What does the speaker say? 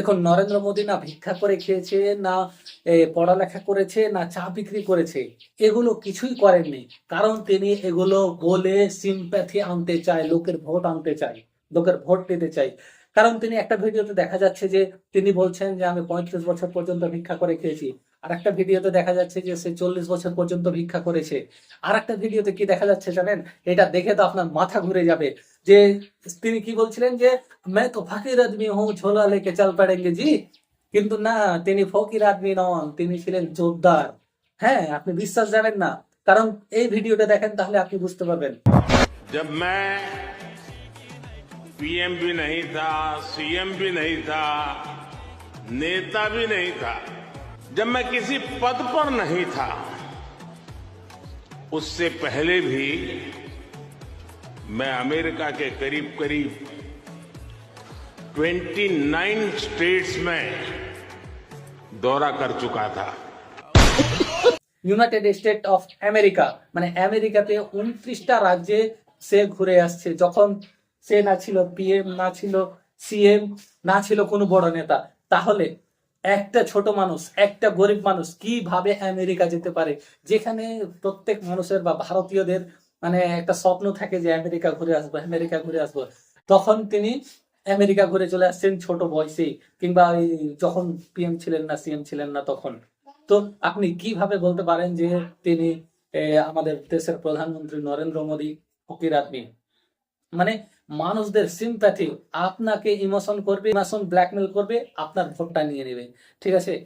দেখুন, নরেন্দ্র মোদী না ভিক্ষা করে খেয়েছে, না পড়ালেখা করেছে, না চা বিক্রি করেছে, এগুলো কিছুই করেননি। কারণ তিনি এগুলো বলে সিম্প্যাথি আনতে চায়, লোকের ভোট আনতে চায়, লোকের ভোট পেতে চায়। কারণ তিনি একটা ভিডিওতে দেখা যাচ্ছে যে, তিনি বলছেন যে, আমি পঁয়ত্রিশ বছর পর্যন্ত ভিক্ষা করে খেয়েছি। আর একটা ভিডিওতে দেখা যাচ্ছে যে সে চল্লিশ বছর পর্যন্ত ভিক্ষা করেছে আর একটা ভিডিওতে কি দেখা যাচ্ছে জানেন এটা দেখে তো আপনার মাথা ঘুরে যাবে যে তিনি কি বলছিলেন যে मैं तो ফকির আদমি হूँ ছোলা লেকে চাল পড়েঙ্গে জি কিন্তু না তিনি ফকির আদমি নন তিনি ছিলেন জোরদার হ্যাঁ আপনি বিশ্বাস যাবেন না কারণ এই ভিডিওটা দেখেন তাহলে আপনি বুঝতে পারবেন जब मैं पीएम भी नहीं था सीएम भी नहीं था नेता भी नहीं था जब मैं किसी पद पर नहीं था उससे पहले भी मैं अमेरिका के करीब करीब 29 स्टेट्स में दौरा कर चुका था ইউনাইটেড স্টেট অফ আমেরিকা মানে আমেরিকাতে উনত্রিশটা রাজ্যে সে ঘুরে আসছে যখন সে না ছিল পিএম না ছিল সিএম না ছিল কোনো বড় নেতা তাহলে একটা ছোট মানুষ, একটা গরিব মানুষ কীভাবে আমেরিকা যেতে পারে? যেখানে প্রত্যেক মানুষের বা ভারতীয়দের মানে একটা স্বপ্ন থাকে যে আমেরিকা ঘুরে আসব, আমেরিকা ঘুরে আসব। তখন তিনি আমেরিকা ঘুরে চলে আসছেন ছোট বয়সে, কিংবা যখন পিএম ছিলেন না, সিএম ছিলেন না তখন। তো আপনি কীভাবে বলতে পারেন যে তিনি আমাদের দেশের প্রধানমন্ত্রী নরেন্দ্র মোদী ফকির আদমি? মানে মানুষদের সিম্প্যাথি আপনাকে ইমোশন করবে ইমোশন ব্ল্যাকমেল করবে আপনার ভোটটা নিয়ে নেবে। ঠিক আছে?